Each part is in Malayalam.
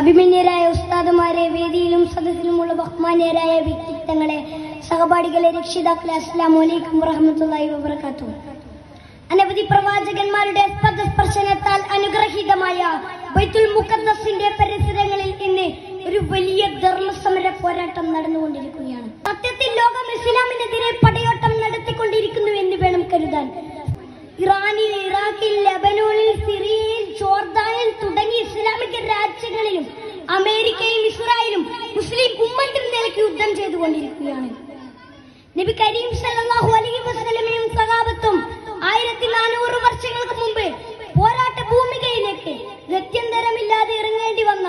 അഭിമന്യരായ ഉസ്താദുമാരെ വേദിയിലും സദസ്സിലുമുള്ള ബഹുമാന്യരായ വ്യക്തിത്വങ്ങളെ സഹപാഠികളെ രക്ഷിതാക്കളെ അസ്ലാം വലൈക്കും വറഹമത്തല്ലാഹി വബർക്കാത്തു അനവധി പ്രവാചകന്മാരുടെ പദസ്പർശനത്താൽ അനുഗ്രഹീതമായ ബൈത്തുൽ മുഖദ്ദസിന്റെ പരിസരങ്ങളിൽ ഇന്ന് ഒരു വലിയ ധർമ്മസമര പോരാട്ടം നടന്നുകൊണ്ടിരിക്കുകയാണ്. സത്യത്തിൽ ലോകം ഇസ്ലാമിനെതിരെ പടയോട്ടം നടത്തിക്കൊണ്ടിരിക്കുന്നു എന്ന് വേണം കരുതാൻ. ഇറാനിൽ ഇറാഖിൽ ലബനോണിൽ തുടങ്ങിയ രാജ്യങ്ങളിലും അമേരിക്കയും ഇസ്രായേലും മുസ്ലിം ഉമ്മത്തിൽ നിലയ്ക്ക് യുദ്ധം ചെയ്തുകൊണ്ടിരിക്കുകയാണ്. നബി കരീം സല്ലല്ലാഹു അലൈഹി വസല്ലമയും സഹാബത്തും ആയിരത്തി നാനൂറ് വർഷങ്ങൾക്ക് മുമ്പ് പോരാട്ട ഭൂമികയിലേക്ക് ഗത്യന്തരമില്ലാതെ ഇറങ്ങേണ്ടി വന്ന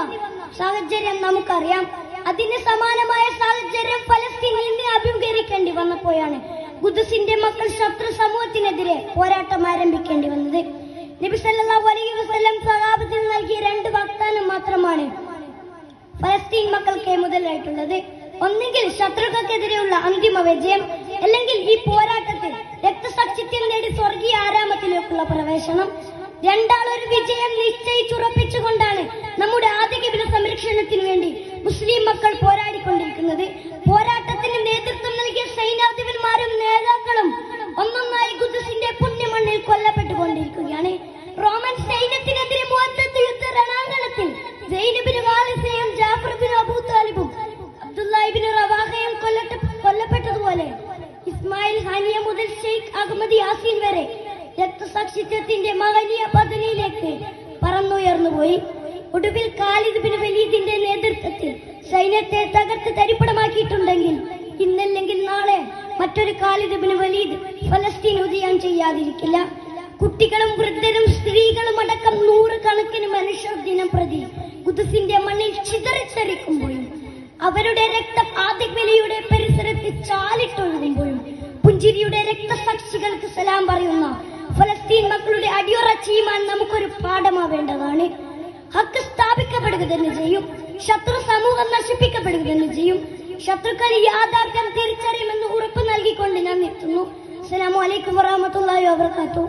സാഹചര്യം നമുക്കറിയാം. അതിന് സമാനമായ സാഹചര്യം ഫലസ്തീൻ ഇന്ന് അഭിമുഖീകരിക്കേണ്ടി വന്നപ്പോഴാണ് ഖുദ്സിന്റെ മക്കൾ ശത്രു സമൂഹത്തിനെതിരെ പോരാട്ടം ആരംഭിക്കേണ്ടി വന്നത്. നബി സല്ലല്ലാഹു അലൈഹി വസല്ലം നൽകിയ രണ്ട് വാഗ്ദാനം മാത്രമാണ് ഫലസ്തീൻ മക്കൾക്ക് മുതലായിട്ടുള്ളത്. ഒന്നെങ്കിൽ ശത്രുക്കൾക്കെതിരെയുള്ള അന്തിമ വിജയം അല്ലെങ്കിൽ ഈ പോരാട്ടത്തിൽ രക്തസാക്ഷിത്യം നേടി സ്വർഗീയ ആരാമത്തിലേക്കുള്ള പ്രവേശനം. രണ്ടാളൊരു വിജയം നിശ്ചയിച്ചുറപ്പിച്ചുകൊണ്ടാണ് നമ്മുടെ ആദ്യകവിന സംരക്ഷണത്തിന് വേണ്ടി മുസ്ലിം മക്കൾ പോരാടിക്കൊണ്ടിരിക്കുന്നത്. ഹാനിയ മുതൽ ഷെയ്ഖ് അഹമ്മദ് യാസിൻ വരെ രക്തസാക്ഷിത്വത്തിന്റെ മഹനീയ പദവിയിലേക്ക് പറന്നുയർന്നുപോയി ഒടുവിൽ ഖാലിദ് ബിൻ വലീദിന്റെ നേതൃത്വത്തിൽ സൈന്യത്തെ തകർത്ത് തരിപ്പണമാക്കിയിട്ടുണ്ടെങ്കിൽ ഇന്നല്ലെങ്കിൽ നാളെ മറ്റൊരു ഖാലിദ് ബിൻ വലീദ് ഫലസ്തീൻ ഉദയം ചെയ്യാതിരിക്കില്ല. കുട്ടികളും വൃദ്ധരും സ്ത്രീകളും അടക്കം നൂറുകണക്കിന് മനുഷ്യർ ദിനം പ്രതി കുതിസിന്റെ മണ്ണിൽ ചിതറിച്ചെറിക്കുമ്പോഴും അവരുടെ രക്തം ആദിബലിയുടെ രക്തസാക്ഷികൾക്ക് സലാം പറയുന്ന ഫലസ്തീൻ മക്കളുടെ അടിയുറ ചീമാൻ നമുക്കൊരു പാഠമാവേണ്ടതാണ്. ഹക്ക് സ്ഥാപിക്കപ്പെടുക തന്നെ ചെയ്യും. ശത്രു സമൂഹം നശിപ്പിക്കപ്പെടുക തന്നെ ചെയ്യും. ശത്രുക്കൾ യാഥാർത്ഥ്യം തിരിച്ചറിയുമെന്ന് ഉറപ്പ് നൽകിക്കൊണ്ട് ഞാൻ നിർത്തുന്നു അസ്സലാമു അലൈക്കും വറഹ്മത്തുള്ളാഹി വബറകാതുഹു.